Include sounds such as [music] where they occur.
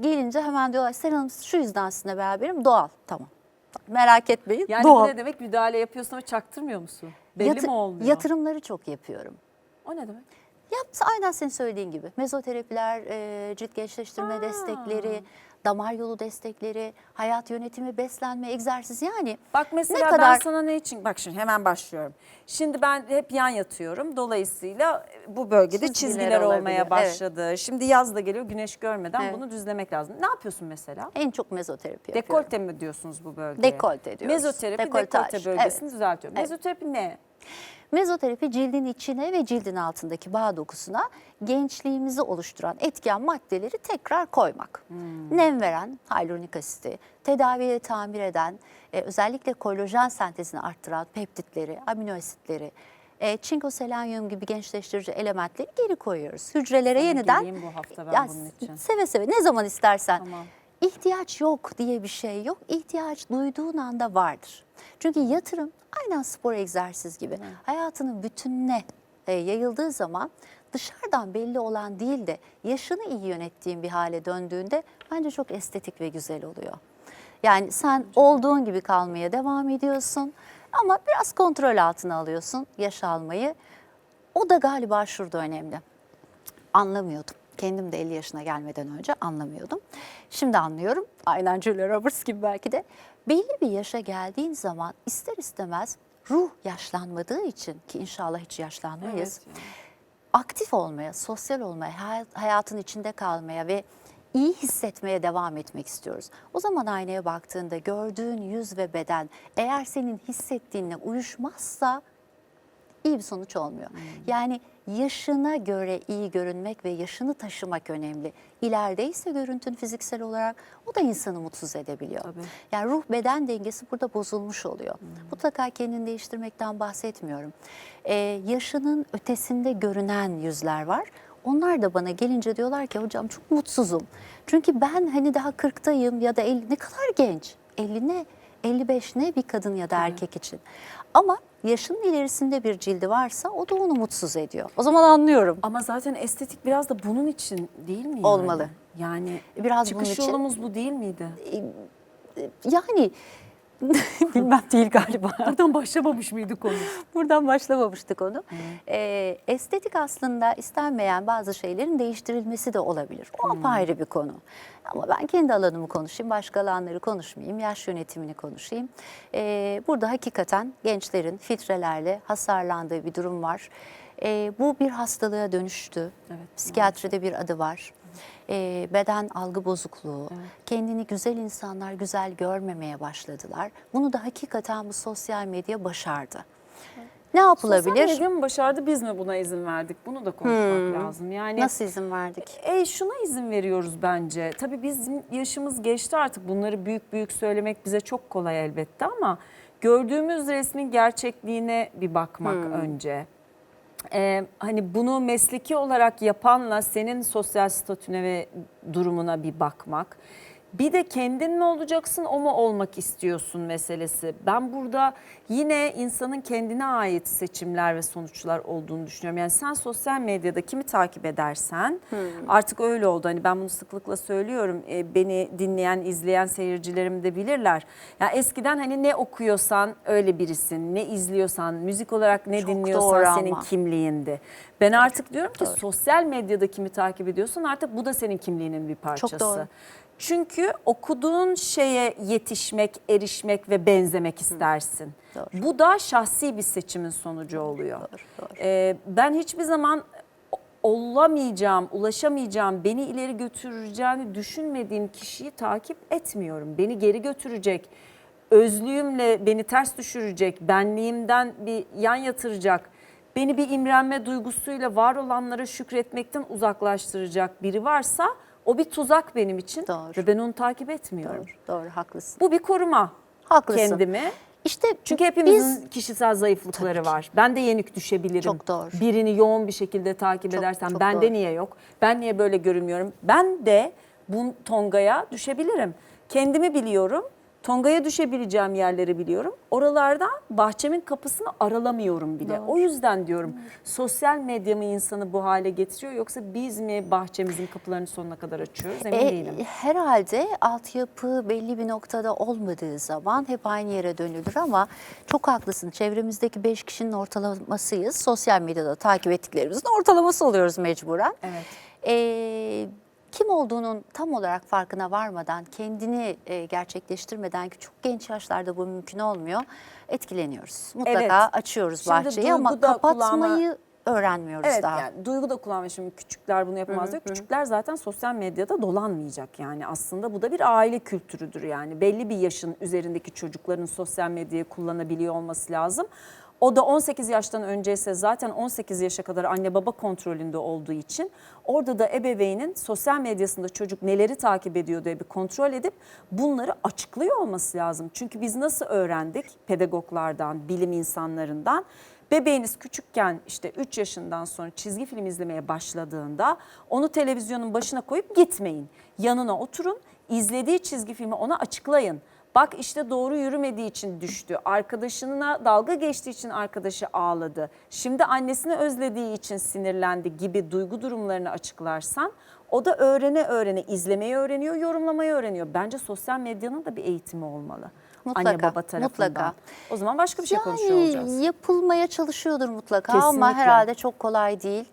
Gelince hemen diyorlar Seren Hanım şu yüzden sizinle beraberim doğal. Tamam. Merak etmeyin Yani doğal. bu ne demek müdahale yapıyorsun ama çaktırmıyor musun? Belli Yatı- mi olmuyor? Yatırımları çok yapıyorum. O ne demek? Yapsa aynen senin söylediğin gibi. Mezoterapiler, e, cilt gençleştirme Ha. destekleri, damar yolu destekleri, hayat yönetimi, beslenme, egzersiz yani. Bak mesela Ne ben kadar- sana ne için bak şimdi hemen başlıyorum. Şimdi ben hep yan yatıyorum. Dolayısıyla bu bölgede Çizgiler çizgiler, olabiliyor, olmaya evet. başladı. Şimdi yaz da geliyor güneş görmeden Evet. bunu düzlemek lazım. Ne yapıyorsun mesela? En çok mezoterapi yapıyorum. Dekolte mi diyorsunuz bu bölgeye? Dekolte diyoruz. Mezoterapi Dekoltaj, dekolte bölgesini evet. düzeltiyor. Mezoterapi ne? Mezoterapi cildin içine ve cildin altındaki bağ dokusuna gençliğimizi oluşturan etken maddeleri tekrar koymak. Nem veren hyaluronik asiti, tedaviye tamir eden, e, özellikle kolajen sentezini arttıran peptitleri, amino asitleri, e, çinko selenyum gibi gençleştirici elementleri geri koyuyoruz. Hücrelere Sana yeniden bu hafta ben Ya, bunun için. Seve seve ne zaman istersen. Tamam. İhtiyaç yok diye bir şey yok. İhtiyaç duyduğun anda vardır. Çünkü yatırım aynen spor egzersiz gibi. Hayatının bütününe e, yayıldığı zaman dışarıdan belli olan değil de yaşını iyi yönettiğin bir hale döndüğünde bence çok estetik ve güzel oluyor. Yani sen olduğun gibi kalmaya devam ediyorsun ama biraz kontrol altına alıyorsun yaş almayı. O da galiba şurada önemli anlamıyordum. Kendim de 50 yaşına gelmeden önce anlamıyordum. Şimdi anlıyorum. Aynen Julia Roberts gibi belki de. Belli bir yaşa geldiğin zaman ister istemez ruh yaşlanmadığı için ki inşallah hiç yaşlanmayız. Evet. Aktif olmaya, sosyal olmaya, hay- hayatın içinde kalmaya ve iyi hissetmeye devam etmek istiyoruz. O zaman aynaya baktığında gördüğün yüz ve beden eğer senin hissettiğinle uyuşmazsa iyi bir sonuç olmuyor. Yani yaşına göre iyi görünmek ve yaşını taşımak önemli. İlerideyse görüntün fiziksel olarak o da insanı mutsuz edebiliyor. Tabii. Yani ruh beden dengesi burada bozulmuş oluyor. Mutlaka kendini değiştirmekten bahsetmiyorum. Ee, yaşının ötesinde görünen yüzler var. Onlar da bana gelince diyorlar ki hocam çok mutsuzum. Çünkü ben hani daha 40'tayım ya da 50 ne kadar genç. 50 ne? 55 ne bir kadın ya da erkek için. Ama yaşının ilerisinde bir cildi varsa o da onu mutsuz ediyor. O zaman anlıyorum. Ama zaten estetik biraz da bunun için değil mi? yani? Olmalı. Yani Biraz çıkış bunun için. yolumuz bu değil miydi? Yani [laughs] bilmem değil galiba. Buradan başlamamış mıydı konu? Buradan başlamamıştık onu. Ee, estetik aslında istenmeyen bazı şeylerin değiştirilmesi de olabilir. O apayrı bir konu. Ama ben kendi alanımı konuşayım, başka alanları konuşmayayım, yaş yönetimini konuşayım. Ee, burada hakikaten gençlerin filtrelerle hasarlandığı bir durum var. Ee, bu bir hastalığa dönüştü. Evet, Psikiyatride bir adı var. Ee, beden algı bozukluğu, kendini güzel insanlar güzel görmemeye başladılar. Bunu da hakikaten bu sosyal medya başardı. Ne yapılabilir? Sosyal medya mı başardı biz mi buna izin verdik? Bunu da konuşmak lazım. Yani Nasıl izin verdik? E şuna izin veriyoruz bence. Tabii bizim yaşımız geçti artık. Bunları büyük büyük söylemek bize çok kolay elbette ama gördüğümüz resmin gerçekliğine bir bakmak önce. Ee, hani bunu mesleki olarak yapanla senin sosyal statüne ve durumuna bir bakmak. Bir de kendin mi olacaksın o mu olmak istiyorsun meselesi. Ben burada yine insanın kendine ait seçimler ve sonuçlar olduğunu düşünüyorum. Yani sen sosyal medyada kimi takip edersen artık öyle oldu. Hani ben bunu sıklıkla söylüyorum. Ee, beni dinleyen, izleyen seyircilerim de bilirler. Ya eskiden hani ne okuyorsan öyle birisin, ne izliyorsan, müzik olarak ne Çok dinliyorsan doğru senin ama. kimliğindi. Ben artık diyorum ki sosyal medyada kimi takip ediyorsan artık bu da senin kimliğinin bir parçası. doğru. Çünkü okuduğun şeye yetişmek, erişmek ve benzemek istersin. Doğru. Bu da şahsi bir seçimin sonucu oluyor. Doğru, doğru. Ee, ben hiçbir zaman olamayacağım, ulaşamayacağım, beni ileri götüreceğini düşünmediğim kişiyi takip etmiyorum. Beni geri götürecek, özlüğümle beni ters düşürecek, benliğimden bir yan yatıracak, beni bir imrenme duygusuyla var olanlara şükretmekten uzaklaştıracak biri varsa o bir tuzak benim için Doğru. ve ben onu takip etmiyorum. Doğru, doğru haklısın. Bu bir koruma Haklısın. kendimi. İşte Çünkü hepimizin kişisel zayıflıkları var. Ben de yenik düşebilirim. Çok doğru. Birini yoğun bir şekilde takip Çok- edersem çok bende doğru. niye yok? Ben niye böyle görünmüyorum? Ben de bu tongaya düşebilirim. Kendimi biliyorum. Tonga'ya düşebileceğim yerleri biliyorum. Oralarda bahçemin kapısını aralamıyorum bile. O yüzden diyorum sosyal medya mı insanı bu hale getiriyor yoksa biz mi bahçemizin kapılarını sonuna kadar açıyoruz emin E, değilim. herhalde altyapı belli bir noktada olmadığı zaman hep aynı yere dönülür ama çok haklısın. Çevremizdeki 5 kişinin ortalamasıyız. Sosyal medyada takip ettiklerimizin ortalaması oluyoruz mecburen. Evet. E, kim olduğunun tam olarak farkına varmadan, kendini e, gerçekleştirmeden ki çok genç yaşlarda bu mümkün olmuyor. Etkileniyoruz. Mutlaka Evet. açıyoruz Şimdi bahçeyi ama duygu da kapatmayı öğrenmiyoruz Evet daha. yani duygu da kullanmış şimdi küçükler bunu yapamaz diyor. Küçükler zaten sosyal medyada dolanmayacak yani aslında bu da bir aile kültürüdür yani. Belli bir yaşın üzerindeki çocukların sosyal medyayı kullanabiliyor olması lazım. O da 18 yaştan önceyse zaten 18 yaşa kadar anne baba kontrolünde olduğu için orada da ebeveynin sosyal medyasında çocuk neleri takip ediyor diye bir kontrol edip bunları açıklıyor olması lazım. Çünkü biz nasıl öğrendik pedagoglardan, bilim insanlarından? Bebeğiniz küçükken işte 3 yaşından sonra çizgi film izlemeye başladığında onu televizyonun başına koyup gitmeyin. Yanına oturun, izlediği çizgi filmi ona açıklayın. Bak işte doğru yürümediği için düştü. Arkadaşına dalga geçtiği için arkadaşı ağladı. Şimdi annesini özlediği için sinirlendi gibi duygu durumlarını açıklarsan o da öğrene öğrene izlemeyi öğreniyor, yorumlamayı öğreniyor. Bence sosyal medyanın da bir eğitimi olmalı. Anne Mutlaka, baba tarafından. mutlaka. O zaman başka bir şey konuşuyor olacağız. yapılmaya çalışıyordur mutlaka ama Kesinlikle. herhalde çok kolay değil.